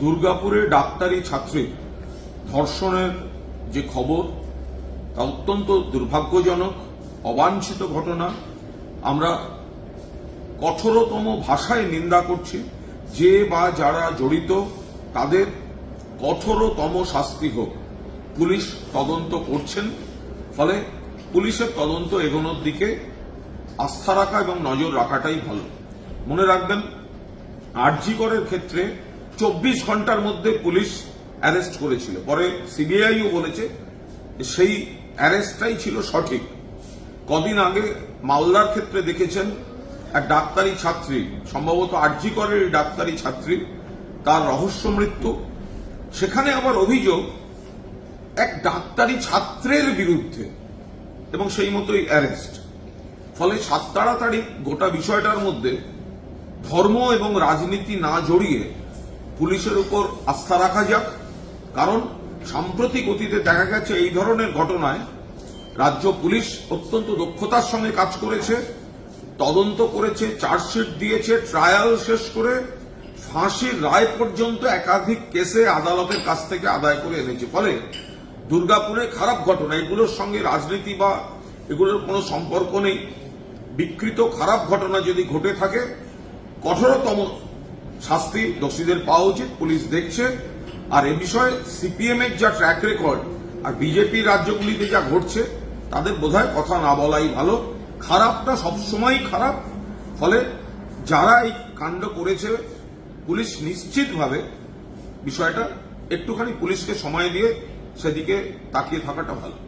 দুর্গাপুরে ডাক্তারি ছাত্রী ধর্ষণের যে খবর, তা অত্যন্ত দুর্ভাগ্যজনক, অবাঞ্ছিত ঘটনা। আমরা কঠোরতম ভাষায় নিন্দা করছি, যে বা যারা জড়িত, তাদের কঠোরতম শাস্তি হোক। পুলিশ তদন্ত করছেন, ফলে পুলিশের তদন্ত এগোনোর দিকে আস্থা রাখা এবং নজর রাখাটাই ভালো। মনে রাখবেন আরজিকরের ক্ষেত্রে চব্বিশ ঘণ্টার মধ্যে পুলিশ অ্যারেস্ট করেছিল। পরে সিবিআইও বলেছে সেই অ্যারেস্টটাই ছিল সঠিক। কদিন আগে মালদার ক্ষেত্রে দেখেছেন, এক ডাক্তারি ছাত্রী, সম্ভবত আরজিকরের এই ডাক্তারি ছাত্রী, তার রহস্য মৃত্যু। সেখানে আবার অভিযোগ, এক ডাক্তারি ছাত্রের বিরুদ্ধে, এবং সেই মতোই অ্যারেস্ট। ফলে সাত তাড়াতাড়ি গোটা বিষয়টার মধ্যে ধর্ম এবং রাজনীতি না জড়িয়ে পুলিশের উপর আস্থা রাখা যাক। কারণ সাম্প্রতিক অতীতে দেখা গেছে এই ধরনের ঘটনায় রাজ্য পুলিশ অত্যন্ত দক্ষতার সঙ্গে কাজ করেছে, তদন্ত করেছে, চার্জশিট দিয়েছে, ট্রায়াল শেষ করে ফাঁসির রায় পর্যন্ত একাধিক কেসে আদালতের কাছ থেকে আদায় করে এনেছে। ফলে দুর্গাপুরে খারাপ ঘটনা। এগুলোর সঙ্গে রাজনীতি বা এগুলোর কোনো সম্পর্ক নেই। বিকৃত খারাপ ঘটনা যদি ঘটে থাকে, কঠোরতম শাস্তি দোষীদের পাওয়া উচিত, পুলিশ দেখছে। আর এ বিষয়ে সিপিএম এর যা ট্র্যাক রেকর্ড আর বিজেপি রাজ্যগুলিতে যা ঘটছে, তাদের বোধহয় কথা না বলাই ভালো। খারাপটা সবসময়ই খারাপ। ফলে যারা এই কাণ্ড করেছে, পুলিশ নিশ্চিতভাবে বিষয়টা একটুখানি পুলিশকে সময় দিয়ে সেদিকে তাকিয়ে থাকাটা ভালো।